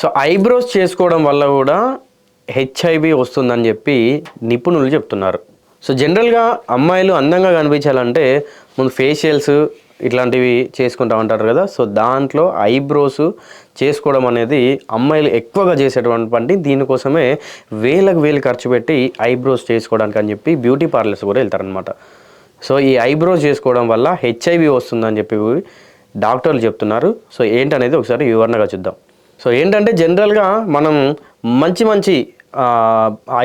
So eyebrows చేసుకోవడం వల్ల కూడా హెచ్ఐవి వస్తుందని చెప్పి నిపుణులు చెప్తున్నారు. సో జనరల్గా అమ్మాయిలు అందంగా కనిపించాలంటే ముందు ఫేషియల్స్ ఇట్లాంటివి చేసుకుంటా ఉంటారు కదా. సో దాంట్లో ఐబ్రోస్ చేసుకోవడం అనేది అమ్మాయిలు ఎక్కువగా చేసేటువంటి దీనికోసమే వేలకు వేలు ఖర్చు పెట్టి ఐబ్రోస్ చేసుకోవడానికి అని చెప్పి బ్యూటీ పార్లర్స్ కూడా వెళ్తారనమాట సో ఈ ఐబ్రోస్ చేసుకోవడం వల్ల హెచ్ఐవి వస్తుందని చెప్పి డాక్టర్లు చెప్తున్నారు. సో ఏంటనేది ఒకసారి వివరణగా చూద్దాం. సో ఏంటంటే జనరల్గా మనం మంచి మంచి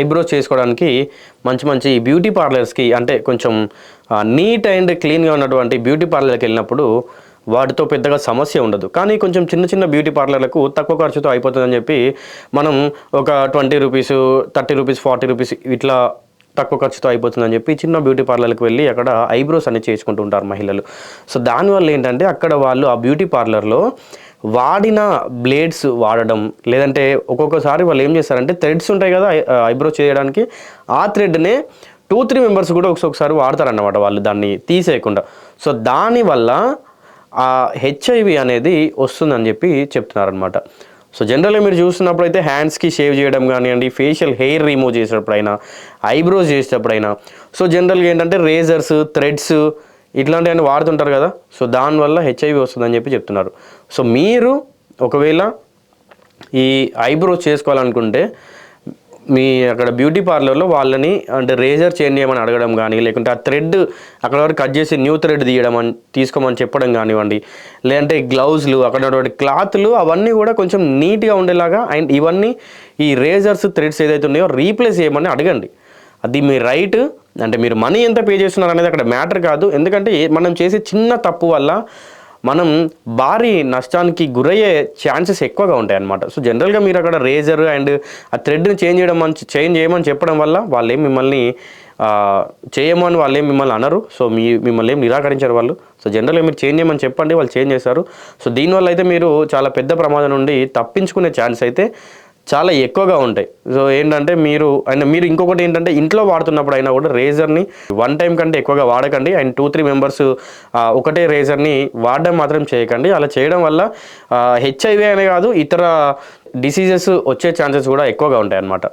ఐబ్రోస్ చేసుకోవడానికి మంచి మంచి బ్యూటీ పార్లర్స్కి అంటే కొంచెం నీట్ అండ్ క్లీన్గా ఉన్నటువంటి బ్యూటీ పార్లర్కి వెళ్ళినప్పుడు వాటితో పెద్దగా సమస్య ఉండదు. కానీ కొంచెం చిన్న చిన్న బ్యూటీ పార్లర్లకు తక్కువ ఖర్చుతో అయిపోతుందని చెప్పి మనం ఒక twenty rupees thirty rupees forty rupees ఇట్లా తక్కువ ఖర్చుతో అయిపోతుందని చెప్పి చిన్న బ్యూటీ పార్లర్కి వెళ్ళి అక్కడ ఐబ్రోస్ అనేది చేసుకుంటూ ఉంటారు మహిళలు. సో దానివల్ల ఏంటంటే అక్కడ వాళ్ళు ఆ బ్యూటీ పార్లర్లో వాడిన బ్లేడ్స్ వాడడం లేదంటే ఒక్కొక్కసారి వాళ్ళు ఏం చేస్తారంటే థ్రెడ్స్ ఉంటాయి కదా ఐబ్రో చేయడానికి ఆ థ్రెడ్నే టూ త్రీ మెంబర్స్ కూడా ఒకసారి వాడతారన్నమాట వాళ్ళు దాన్ని తీసేయకుండా. సో దానివల్ల ఆ హెచ్ఐవి అనేది వస్తుందని చెప్పి చెప్తున్నారనమాట సో జనరల్గా మీరు చూస్తున్నప్పుడు అయితే హ్యాండ్స్కి షేవ్ చేయడం కానివ్వండి ఫేషియల్ హెయిర్ రిమూవ్ చేసేటప్పుడైనా ఐబ్రోస్ చేసేటప్పుడైనా సో జనరల్గా ఏంటంటే రేజర్స్ థ్రెడ్స్ ఇట్లాంటివన్నీ వాడుతుంటారు కదా సో దానివల్ల హెచ్ఐవి వస్తుందని చెప్పి చెప్తున్నారు. సో మీరు ఒకవేళ ఈ ఐబ్రోస్ చేసుకోవాలనుకుంటే మీ అక్కడ బ్యూటీ పార్లర్లో వాళ్ళని అంటే రేజర్ చేంజ్ చేయమని అడగడం కానీ లేకుంటే ఆ థ్రెడ్ అక్కడ వరకు కట్ చేసి న్యూ థ్రెడ్ తీయడం అని తీసుకోమని చెప్పడం కానివ్వండి లేదంటే గ్లౌజ్లు అక్కడ క్లాత్లు అవన్నీ కూడా కొంచెం నీట్గా ఉండేలాగా అండ్ ఇవన్నీ ఈ రేజర్స్ థ్రెడ్స్ ఏదైతే ఉన్నాయో రీప్లేస్ చేయమని అడగండి. అది మీ రైట్ అంటే మీరు మనీ ఎంత పే చేస్తున్నారు అనేది అక్కడ మ్యాటర్ కాదు. ఎందుకంటే మనం చేసే చిన్న తప్పు వల్ల మనం భారీ నష్టానికి గురయ్యే ఛాన్సెస్ ఎక్కువగా ఉంటాయన్నమాట సో జనరల్గా మీరు అక్కడ రేజర్ అండ్ ఆ థ్రెడ్ని చేంజ్ చేయడం మంచి చేంజ్ చేయమని చెప్పడం వల్ల వాళ్ళు ఏం మిమ్మల్ని చేయమని వాళ్ళు ఏం మిమ్మల్ని అనరు. సో మీ మిమ్మల్ని ఏం నిరాకరించారు వాళ్ళు. సో జనరల్గా మీరు చేంజ్ చేయమని చెప్పండి వాళ్ళు చేంజ్ చేస్తారు. సో దీనివల్ల అయితే మీరు చాలా పెద్ద ప్రమాదం నుండి తప్పించుకునే ఛాన్స్ అయితే చాలా ఎక్కువగా ఉంటాయి. సో ఏంటంటే మీరు అండ్ మీరు ఇంకొకటి ఏంటంటే ఇంట్లో వాడుతున్నప్పుడు అయినా కూడా రేజర్ని వన్ టైం కంటే ఎక్కువగా వాడకండి. అండ్ టూ త్రీ మెంబర్స్ ఒకటే రేజర్ని వాడడం మాత్రం చేయకండి. అలా చేయడం వల్ల హెచ్ఐవి అనే కాదు ఇతర డిసీజెస్ వచ్చే ఛాన్సెస్ కూడా ఎక్కువగా ఉంటాయి అన్నమాట